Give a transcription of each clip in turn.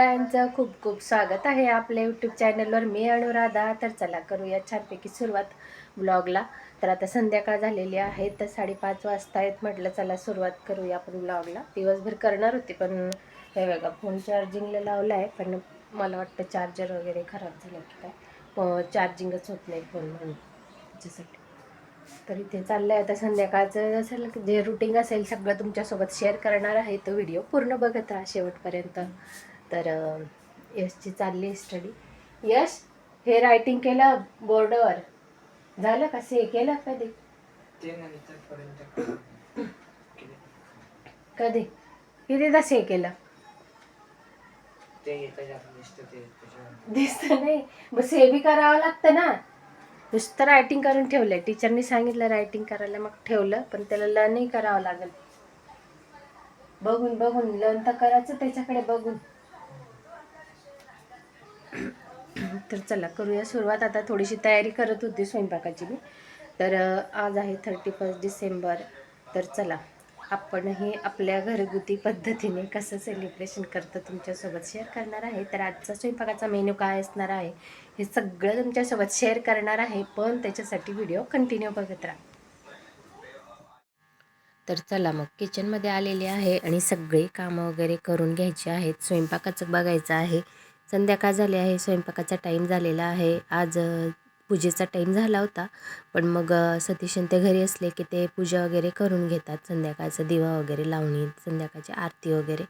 सगळ्यांचं खूप खूप स्वागत आहे आपल्या यूट्यूब चॅनलवर मी अनुराधा. तर चला करूया छानपैकी सुरुवात ब्लॉगला तर आता संध्याकाळ झालेली आहे तर साडेपाच वाजता आहेत म्हटलं चला सुरुवात करूया आपण ब्लॉगला दिवसभर करणार होते पण हे बघा फोन चार्जिंगला लावला आहे पण मला वाटतं चार्जर वगैरे खराब झालं की काय. चार्जिंगच होत नाही फोन म्हणून त्याच्यासाठी तर इथे चाललं आहे आता संध्याकाळचं. असेल जे रुटीन असेल सगळं तुमच्यासोबत शेअर करणार आहे तो व्हिडिओ पूर्ण बघत राहा शेवटपर्यंत. तर यशची चालली आहे स्टडी यश हे रायटिंग केलं बोर्डवर. झालं का? से केलं कधी? ते नंतरपर्यंत कधी? कितीदा से केलं? ते त्याच्यात दिसतं ते त्याच्यावर. दिसतं नाही. मग से बी करावं लागतं ना. नुसतं रायटिंग करून ठेवलं टीचरनी सांगितलं रायटिंग करायला मग ठेवलं पण त्याला लर्नही करावं लागेल. बघून बघून लर्न तर करायचं त्याच्याकडे बघून. तर चला करूया सुरुवात. आता थोडीशी तयारी करत होती स्वयंपाकाची मी. तर आज आहे थर्टी फर्स्ट डिसेंबर. तर चला आपणही आपल्या घरगुती पद्धतीने कसं सेलिब्रेशन करतं तुमच्यासोबत शेअर करणार आहे. तर आजचा स्वयंपाकाचा मेनू काय असणार आहे हे सगळं तुमच्यासोबत शेअर करणार आहे. पण त्याच्यासाठी व्हिडिओ कंटिन्यू बघत राहा. तर चला मग किचनमध्ये आलेले आहे आणि सगळे कामं वगैरे करून घ्यायचे आहेत. स्वयंपाकाचं बघायचं आहे. संध्याकाळ झाली आहे स्वयंपाकाचा टाईम झालेला आहे. आज पूजेचा टाईम झाला होता. पण मग सतीशन ते घरी असले की ते पूजा वगैरे करून घेतात. संध्याकाळचा दिवा वगैरे लावणी संध्याकाळची आरती वगैरे.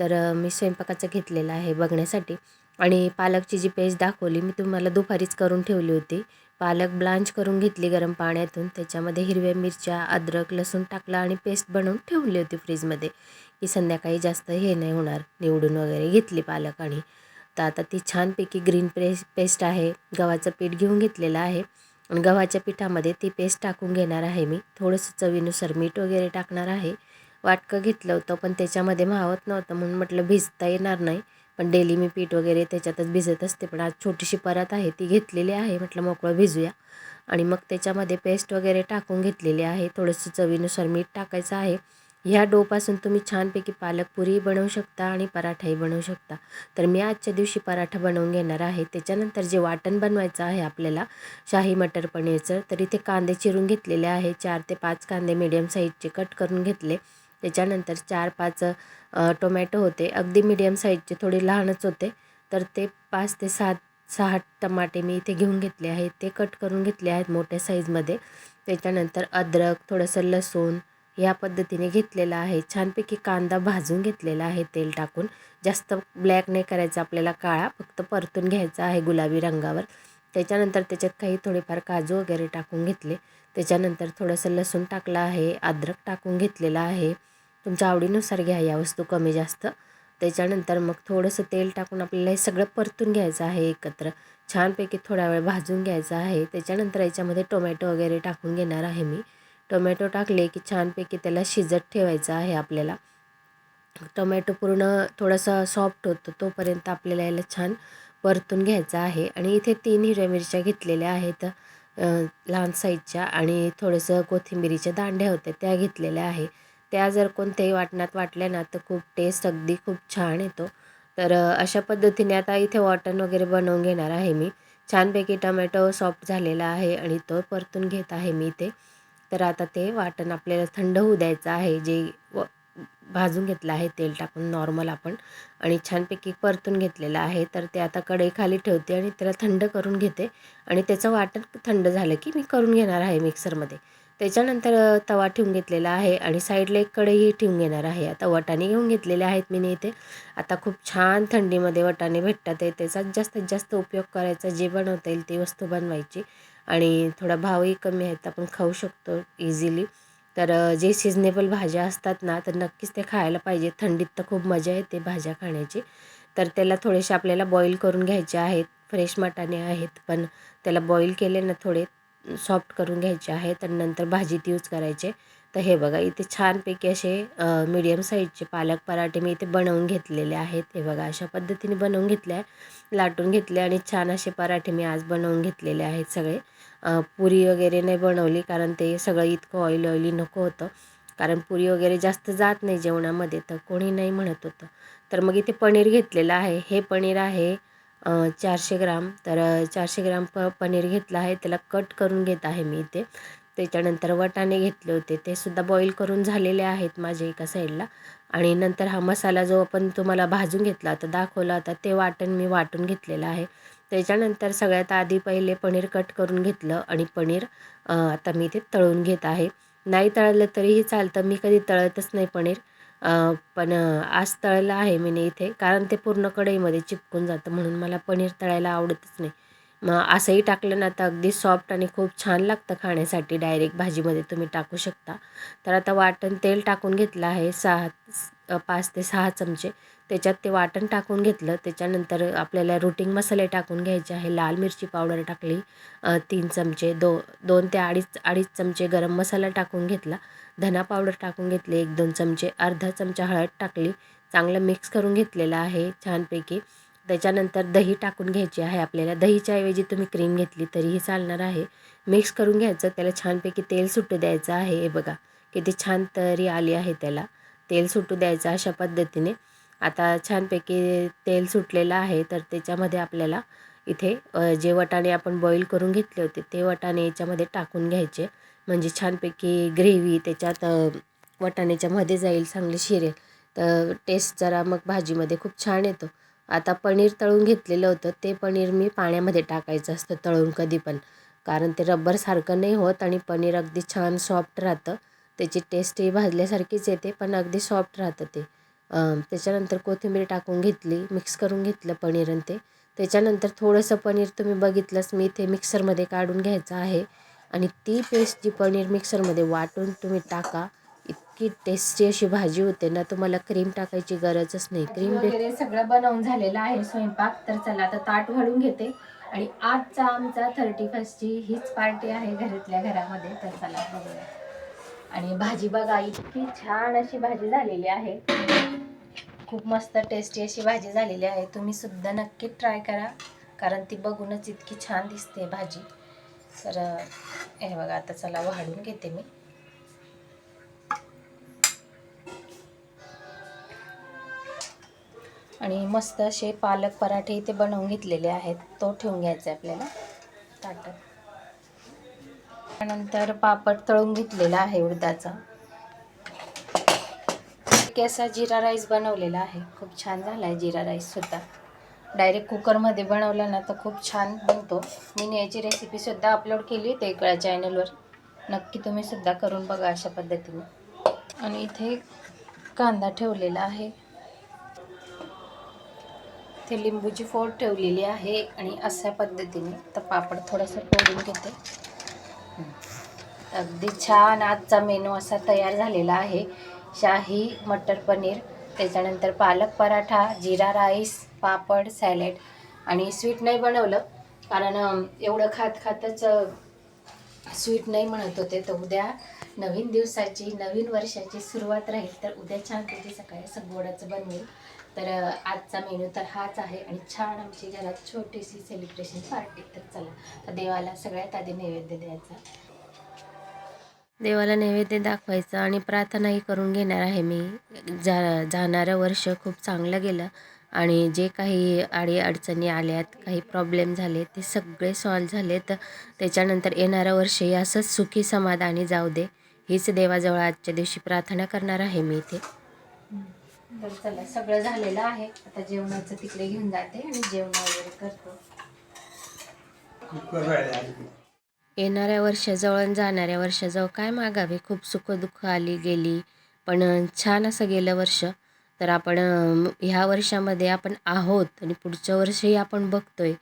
तर मी स्वयंपाकाचं घेतलेलं आहे बघण्यासाठी. आणि पालकची जी पेस्ट दाखवली मी तुम्हाला दुपारीच करून ठेवली होती. पालक ब्लांच करून घेतली गरम पाण्यातून. त्याच्यामध्ये हिरव्या मिरच्या अद्रक लसूण टाकला आणि पेस्ट बनवून ठेवली होती फ्रीजमध्ये. की संध्याकाळी जास्त हे नाही होणार. निवडून वगैरे घेतली पालक आणि तर आता ती छानपैकी ग्रीन प्रेस पेस्ट आहे. गव्हाचं पीठ घेऊन घेतलेलं आहे. आणि गव्हाच्या पिठामध्ये ती पेस्ट टाकून घेणार आहे मी. थोडंसं चवीनुसार मीठ वगैरे टाकणार आहे. वाटकं घेतलं होतं पण त्याच्यामध्ये मावत नव्हतं म्हणून म्हटलं भिजता येणार नाही. पण डेली मी पीठ वगैरे त्याच्यातच भिजत असते. पण आज छोटीशी परत आहे ती घेतलेली आहे. म्हटलं मोकळं भिजूया. आणि मग त्याच्यामध्ये पेस्ट वगैरे टाकून घेतलेली आहे. थोडंसं चवीनुसार मीठ टाकायचं आहे. ह्या डोपासून तुम्ही छानपैकी पालक पुरी बनवू शकता आणि पराठाही बनवू शकता. तर मी आजच्या दिवशी पराठा बनवून घेणार आहे. त्याच्यानंतर जे वाटण बनवायचं आहे आपल्याला शाही मटर पनीरचं तर इथे कांदे चिरून घेतलेले आहे. चार ते पाच कांदे मीडियम साईजचे कट करून घेतले. त्याच्यानंतर चार पाच टोमॅटो होते. अगदी मीडियम साईजचे थोडे लहानच होते. तर ते पाच ते सात सहा टमाटे मी इथे घेऊन घेतले आहेत. ते कट करून घेतले आहेत मोठ्या साईजमध्ये त्याच्यानंतर अद्रक थोडंसं लसूण या पद्धतीने घेतलेलं आहे. छानपैकी कांदा भाजून घेतलेला आहे तेल टाकून. जास्त ब्लॅक नाही करायचा आपल्याला काळा फक्त परतून घ्यायचा आहे गुलाबी रंगावर. त्याच्यानंतर त्याच्यात काही थोडेफार काजू वगैरे टाकून घेतले. त्याच्यानंतर थोडंसं लसूण टाकलं आहे अद्रक टाकून घेतलेलं आहे. तुमच्या आवडीनुसार घ्या या वस्तू कमी जास्त. त्याच्यानंतर मग थोडंसं तेल टाकून आपल्याला हे सगळं परतून घ्यायचं आहे एकत्र. छानपैकी थोडा वेळ भाजून घ्यायचं आहे. त्याच्यानंतर याच्यामध्ये टोमॅटो वगैरे टाकून घेणार आहे मी. टोमॅटो टाकले की छानपैकी त्याला शिजत ठेवायचं आहे आपल्याला. टोमॅटो पूर्ण थोडासा सॉफ्ट होतो तोपर्यंत आपल्याला याला छान परतून घ्यायचं आहे. आणि इथे तीन हिरव्या मिरच्या घेतलेल्या आहेत लहान साईजच्या आणि थोडंसं कोथिंबिरीच्या दांड्या होत्या त्या घेतलेल्या आहे. त्या जर कोणत्याही वाटणात वाटल्या ना तर खूप टेस्ट अगदी खूप छान येतो. तर अशा पद्धतीने आता इथे वाटण वगैरे बनवून घेणार आहे मी. छानपैकी टोमॅटो सॉफ्ट झालेला आहे आणि तो परतून घेत आहे मी इथे. तर आता ते वाटण आपल्याला थंड होऊ द्यायचं आहे. जे व भाजून घेतलं आहे तेल टाकून नॉर्मल आपण. आणि छानपैकी परतून घेतलेलं आहे. तर ते आता कढई खाली ठेवते आणि त्याला थंड करून घेते. आणि त्याचं वाटण थंड झालं की मी करून घेणार आहे मिक्सरमध्ये. त्याच्यानंतर तवा ठेवून घेतलेला आहे आणि साईडला एक कढईही ठेवून घेणार आहे. आता वटाणे घेऊन घेतलेले आहेत मी इथे. आता खूप छान थंडीमध्ये वटाणे भेटतात. आहे त्याचा जास्तीत जास्त उपयोग करायचा. जे बनवता येईल ती वस्तू बनवायची. आणि थोडा भावही कमी आहेत आपण खाऊ शकतो इझिली तर जे सिजनेबल भाज्या असतात ना तर नक्कीच ते खायला पाहिजे. थंडीत तर खूप मजा येते भाज्या खाण्याची. तर त्याला थोडेसे आपल्याला बॉईल करून घ्यायचे आहेत. फ्रेश मटाणे आहेत पण त्याला बॉईल केले ना थोडे सॉफ्ट करून घ्यायचे आहेत. आणि नंतर भाजीत यूज करायचे. तर हे बघा इथे छानपैकी असे मीडियम साईजचे पालक पराठे मी इथे बनवून घेतलेले आहेत. हे बघा अशा पद्धतीने बनवून घेतले आहे लाटून घेतले आणि छान असे पराठे मी आज बनवून घेतलेले आहेत सगळे. पुरी वगैरे नाही बनवली कारण ते सगळं इतकं ऑईल ऑइली नको होतं. कारण पुरी वगैरे जास्त जात नाही जेवणामध्ये तर कोणी नाही म्हणत होतं. तर मग इथे पनीर घेतलेलं आहे. हे पनीर आहे चारशे ग्राम. तर चारशे ग्राम प पनीर घेतलं आहे. त्याला कट करून घेत आहे मी इथे. त्याच्यानंतर वटाणे घेतले होते. ते सुद्धा बॉईल करून झालेले आहेत माझे एका साईडला आणि नंतर हा मसाला जो आपण तुम्हाला भाजून घेतला होता दाखवला होता ते वाटण मी वाटून घेतलेलं आहे. त्याच्यानंतर सगळ्यात आधी पहिले पनीर कट करून घेतलं आणि पनीर आता मी ते तळून घेत आहे. नाही तळलं तरीही चालतं. मी कधी तळतच नाही पनीर. पण आज तळलं आहे मी इथे. कारण ते पूर्ण कढईमध्ये चिपकून जातं म्हणून मला पनीर तळायला आवडतच नाही. असंही टाकलं ना तर अगदी सॉफ्ट आणि खूप छान लागतं खाण्यासाठी. डायरेक्ट भाजीमध्ये तुम्ही टाकू शकता. तर आता वाटण तेल टाकून घेतलं आहे सहा पाच ते सहा चमचे. त्याच्यात ते वाटण टाकून घेतलं. त्याच्यानंतर आपल्याला रुटिंग मसाले टाकून घ्यायचे आहे. लाल मिरची पावडर टाकली तीन चमचे. दो दोन ते अडीच अडीच चमचे गरम मसाला टाकून घेतला. धना पावडर टाकून घेतले एक दोन चमचे. अर्धा चमचा हळद टाकली. चांगलं मिक्स करून घेतलेलं आहे छानपैकी. त्याच्यानंतर दही टाकून घ्यायची आहे आपल्याला. दहीच्या ऐवजी तुम्ही क्रीम घेतली तरीही चालणार आहे. मिक्स करून घ्यायचं. त्याला छानपैकी तेल सुटू द्यायचं आहे. हे बघा किती छान तरी आली आहे त्याला. तेल सुटू द्यायचं अशा पद्धतीने. आता छानपैकी तेल सुटलेलं आहे तर त्याच्यामध्ये आपल्याला इथे जे वटाणे आपण बॉईल करून घेतले होते ते वटाणे याच्यामध्ये टाकून घ्यायचे. म्हणजे छानपैकी ग्रेव्ही त्याच्यात वटाण्याच्यामध्ये जाईल चांगली शिरेल. तर टेस्ट जरा मग भाजीमध्ये खूप छान येतो. आता पनीर तळून घेतलेलं होतं ते पनीर मी पाण्यामध्ये टाकायचं असतं तळून कधी पण. कारण ते रब्बरसारखं नाही होत आणि पनीर अगदी छान सॉफ्ट राहतं. त्याची टेस्टही भाजल्यासारखीच येते पण अगदी सॉफ्ट राहतं ते. त्याच्यानंतर कोथिंबीर टाकून घेतली मिक्स करून घेतलं पनीर आणि ते. त्याच्यानंतर थोडंसं पनीर तुम्ही बघितलंच मी ते मिक्सरमध्ये काढून घ्यायचं आहे. आणि ती पेस्ट जी पनीर मिक्सरमध्ये वाटून तुम्ही टाका इतकी टेस्टी अशी भाजी होते ना तुम्हाला क्रीम टाकायची गरजच नाही. क्रीम वगैरे सगळं बनवून झालेलं आहे स्वयंपाक. तर चला आता ताट वाढून घेते. आणि आजचा आमचा थर्टी फर्स्टची हीच पार्टी आहे घरातल्या घरामध्ये. तर चला बघूया. आणि भाजी बघा इतकी छान अशी भाजी झालेली आहे. खूप मस्त टेस्टी अशी भाजी झालेली आहे. तुम्ही सुद्धा नक्की ट्राय करा. कारण ती बघूनच इतकी छान दिसते भाजी. तर हे बघा आता चला वाढून घेते मी. आणि मस्त असे पालक पराठे इथे बनवून घेतलेले आहेत. तो ठेवून घ्यायचा आहे आपल्याला. ताटात त्यानंतर पापड तळून घेतलेला आहे उडदाचा. एक असा जिरा राईस बनवलेला आहे. खूप छान झाला आहे जिरा राईससुद्धा डायरेक्ट कुकरमध्ये बनवला ना तर खूप छान बनतो. मी याची रेसिपीसुद्धा अपलोड केली होती एका चॅनलवर नक्की तुम्ही सुद्धा करून बघा अशा पद्धतीने. आणि इथे कांदा ठेवलेला आहे. ते लिंबूची फोड ठेवलेली आहे आणि अशा पद्धतीने तर पापड थोडंसं फोडून घेते. अगदी छान आजचा मेनू असा तयार झालेला आहे. शाही मटर पनीर त्याच्यानंतर पालक पराठा जिरा राईस पापड सॅलेड आणि स्वीट नाही बनवलं. कारण एवढं खात खातच स्वीट नाही म्हणत होते. तर उद्या नवीन दिवसाची नवीन वर्षाची सुरुवात राहील. तर उद्या छानपैकी सकाळी सगोडाचं बनवेल. तर आजचा मेनू तर हाच आहे आणि छान आमची घरात छोटीशी सेलिब्रेशन पार्टी तर चला तर देवाला सगळ्यात आधी नैवेद्य द्यायचा. देवाला नैवेद्य दाखवायचं आणि प्रार्थनाही करून घेणार आहे मी. जा जाणारं वर्ष खूप चांगलं गेलं आणि जे काही अडी अडचणी आल्यात काही प्रॉब्लेम झाले ते सगळे सॉल्व झाले. तर त्याच्यानंतर येणारं वर्षही असंच सुखी समाधानी जाऊ दे. हीच देवाजवळ आजच्या दिवशी प्रार्थना करणार आहे मी इथे. तर चला सगळं झालेलं आहे. आता जेवणाचं तिकडे घेऊन जाते आणि जेवण वगैरे करतो. येणाऱ्या वर्षाजवळ आणि जाणाऱ्या वर्षाजवळ काय मागावे? खूप सुखदुःख आली गेली. पण छान असं गेलं वर्ष. तर आपण ह्या वर्षामध्ये आपण आहोत आणि पुढच्या वर्षही आपण बघतोय.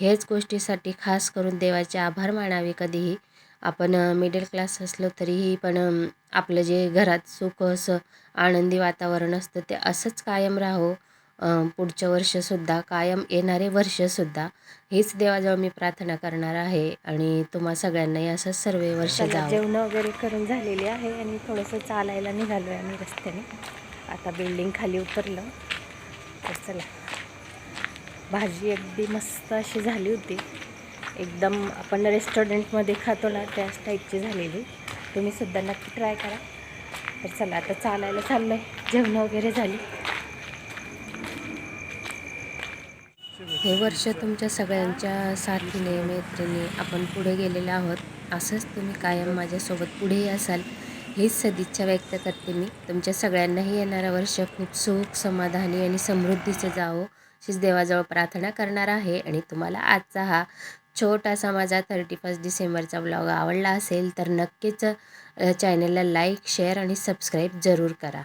हेच गोष्टीसाठी खास करून देवाचे आभार मानावे कधीही. आपण मिडल क्लास असलो तरीही पण आपलं जे घरात सुख असं आनंदी वातावरण असतं ते असंच कायम राहो. अं, पुढचं वर्षसुद्धा कायम येणारे वर्षसुद्धा हीच देवाजवळ मी प्रार्थना करणार आहे. आणि तुम्हा सगळ्यांनाही असंच सर्व वर्ष जावं. जेवण वगैरे करून झालेली आहे आणि थोडंसं चालायला निघालो आहे आम्ही रस्त्याने. आता बिल्डिंग खाली उतरलं. तर चला भाजी अगदी मस्त अशी झाली होती. एकदम आपण रेस्टॉरंटमध्ये खातो ना त्याच टाईपची झालेली. तुम्ही सुद्धा नक्की ट्राय करा. तर चला आता चालायला चाललं आहे जेवणं वगैरे झाली. हे वर्ष तुमच्या सगळ्यांच्या साथीने मैत्रिणी आपण पुढे गेलेलो आहोत. असंच तुम्ही कायम माझ्यासोबत पुढेही असाल हीच सदिच्छा व्यक्त करते मी. तुमच्या सगळ्यांनाही येणारं वर्ष खूप सुख समाधानी आणि समृद्धीचं जावो. अशीच देवाजवळ प्रार्थना करणार आहे आणि तुम्हाला आजचा हा छोटासा माझा थर्टी फर्स्ट डिसेंबरचा ब्लॉग आवडला असेल तर नक्कीच चॅनलला लाईक शेअर आणि सबस्क्राईब जरूर करा.